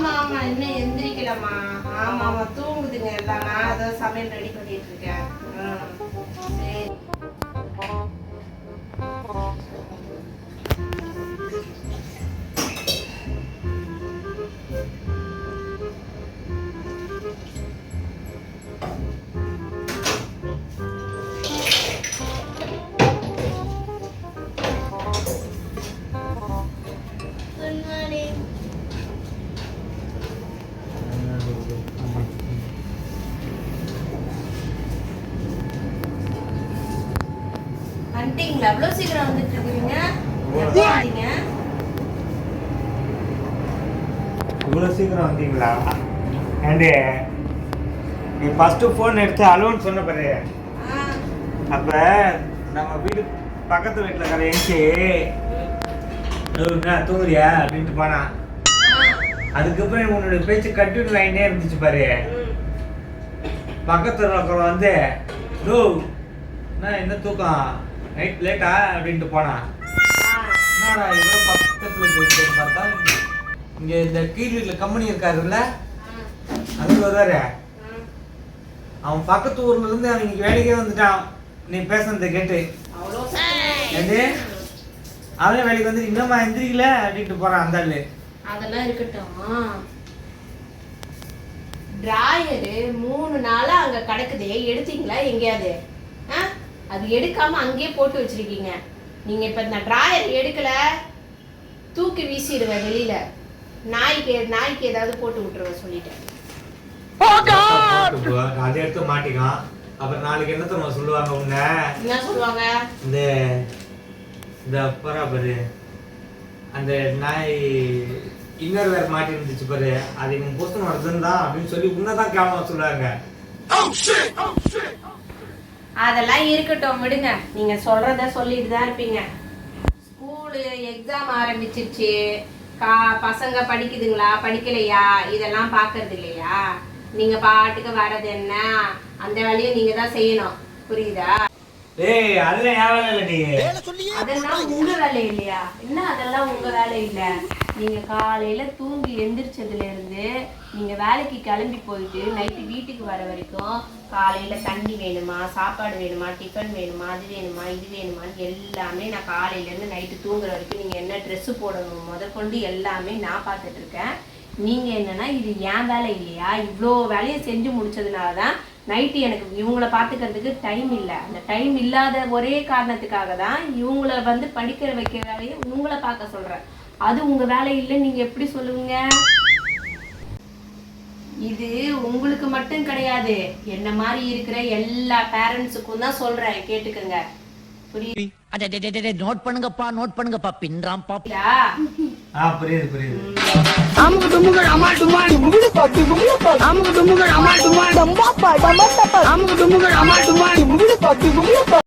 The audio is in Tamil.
ஆமா ஆமா இன்னும் எந்திரிக்கலம்மா. ஆமா ஆமா தூங்குதுங்க எல்லாம். நான் அதான் சமையல் ரெடி பண்ணிட்டு இருக்கேன். வந்துட்டீங்களா அவ்வளோ சீக்கிரம் வந்துட்டு இருக்கீங்க எப்போ வந்தீங்க? இவ்வளோ சீக்கிரம் வந்தீங்களா? ஏண்டி நீ ஃபஸ்ட்டு ஃபோன் எடுத்து அலோன்னு சொன்ன பாரு. அப்போ நம்ம வீடு பக்கத்து வீட்டில் இருக்கிற எஞ்சி என்ன தூங்குறியா? அப்படின்ட்டு போனான். ஆ, அதுக்கப்புறம் உன்னோட பேச்சு கட்டிட்டு லைனே இருந்துச்சு பாரு. ம். பக்கத்து இருக்கிற வந்து டோ என்ன என்ன தூக்கம்? நைட் லேட்டா அப்படின்ட்டு போனான் என்னடா இவ்வளோ பக்கத்தில் போயிட்டு பார்த்தா இங்கே இந்த கீழ் வீட்டில் கம்பெனி இருக்காருல்ல? ஆ, வருவாரு. அவன் பக்கத்து ஊர்ல இருந்து அவன் இன்னைக்கு வேலைக்கே வந்துட்டான். நீ பேசுனதை கேட்டு. அவ்வளோ எது அவனே வேலைக்கு வந்து இன்னமா எந்திரிக்கல? அப்படின்ட்டு போறான் அந்த ஆளு. அதெல்லாம் இருக்கட்டும். டிராயரு மூணு நாளா அங்க கிடக்குதே. எடுத்தீங்களா? எங்கேயாவது? அது எடுக்காம அங்கேயே போட்டு வச்சிருக்கீங்க. நீங்க இப்ப இந்த டிராயர் எடுக்கல தூக்கி வீசிடுவேன் வெளியில. நாய்க்கு நாய்க்கு ஏதாவது போட்டு விட்டுருவேன் சொல்லிட்டேன். அதை எடுத்து மாட்டிக்கான். அப்புறம் நாளைக்கு என்ன தெரியுமா சொல்லுவாங்க உன்ன? என்ன சொல்லுவாங்க? இந்த இந்த பரா பாரு. அந்த நாய் இன்னொரு வேற மாட்டி இருந்துச்சு பாரு. அது இவன் புஸ்தகம் வருதுன்னு அப்படின்னு சொல்லி உன்னதான் கேவலம் சொல்லுவாங்க. அதெல்லாம் இருக்கட்டும் விடுங்க. நீங்க சொல்றத சொல்லிட்டு தான் இருப்பீங்க. ஸ்கூலு எக்ஸாம் ஆரம்பிச்சிருச்சு. கா பசங்க படிக்குதுங்களா? படிக்கலையா? இதெல்லாம் பார்க்கறது இல்லையா? நீங்க பாட்டுக்கு வர்றது என்ன? அந்த வேலையை நீங்க தான் செய்யணும். புரியுதா? ஏய் அதெல்லாம் என் வேலை இல்லை நீ அதெல்லாம் உங்க வேலை இல்லையா? என்ன அதெல்லாம் உங்க வேலை இல்ல? நீங்க காலையில தூங்கி எந்திரிச்சதுல இருந்து நீங்க வேலைக்கு கிளம்பி போயிட்டு நைட்டு வீட்டுக்கு வர வரைக்கும் காலையில தண்ணி வேணுமா சாப்பாடு வேணுமா டிஃபன் வேணுமா அது வேணுமா இது வேணுமான்னு எல்லாமே நான் காலையில இருந்து நைட்டு தூங்குற வரைக்கும் நீங்க என்ன ட்ரெஸ்ஸு போடணும் முதற்கொண்டு எல்லாமே நான் பார்த்துட்டு இருக்கேன். நீங்க என்னன்னா இது ஏன் வேலை இல்லையா? இவ்வளோ வேலையை செஞ்சு முடிச்சதுனால தான் நைட்டு எனக்கு இவங்கள பார்த்துக்கிறதுக்கு டைம் இல்லை. அந்த டைம் இல்லாத ஒரே காரணத்துக்காக தான் இவங்கள வந்து படிக்கிற வைக்கிற வேலையை உங்களை பார்க்க சொல்றேன். அது உங்க வேலை இல்லைன்னு நீங்க எப்படி சொல்லுவீங்க? இது உங்களுக்கு மட்டும் கிடையாது. என்ன மாதிரி இருக்கிற எல்லா பேரண்ட்ஸுக்கும் தான் சொல்றேன். கேட்டுக்கங்க. புரியுதா? நோட் பண்ணுங்கப்பா நோட் பண்ணுங்கப்பா. பின்றாம்பா ஆ புரியுது புரியுது. அமுக்கு டுமுகள் அமால் டுமால் அமுக்கு டுமுகள் அமால் டுமால் அமுக்கு டுமுகள் அமால் டுமால்